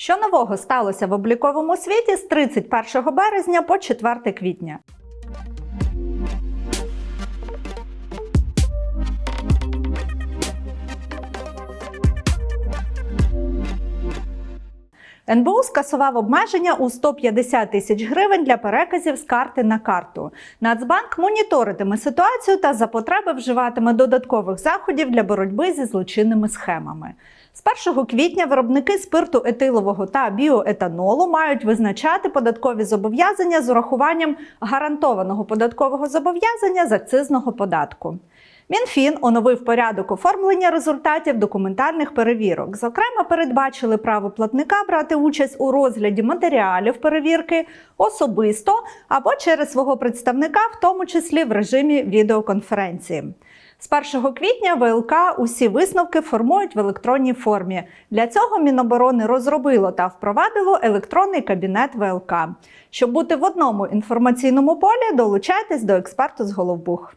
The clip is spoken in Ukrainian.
Що нового сталося в обліковому світі з 31 березня по 4 квітня? НБУ скасував обмеження у 150 тисяч гривень для переказів з карти на карту. Нацбанк моніторитиме ситуацію та за потреби вживатиме додаткових заходів для боротьби зі злочинними схемами. З 1 квітня виробники спирту етилового та біоетанолу мають визначати податкові зобов'язання з урахуванням гарантованого податкового зобов'язання з акцизного податку. Мінфін оновив порядок оформлення результатів документальних перевірок. Зокрема, передбачили право платника брати участь у розгляді матеріалів перевірки особисто або через свого представника, в тому числі в режимі відеоконференції. З 1 квітня ВЛК усі висновки формують в електронній формі. Для цього Міноборони розробило та впровадило електронний кабінет ВЛК. Щоб бути в одному інформаційному полі, долучайтесь до експерту з Головбух.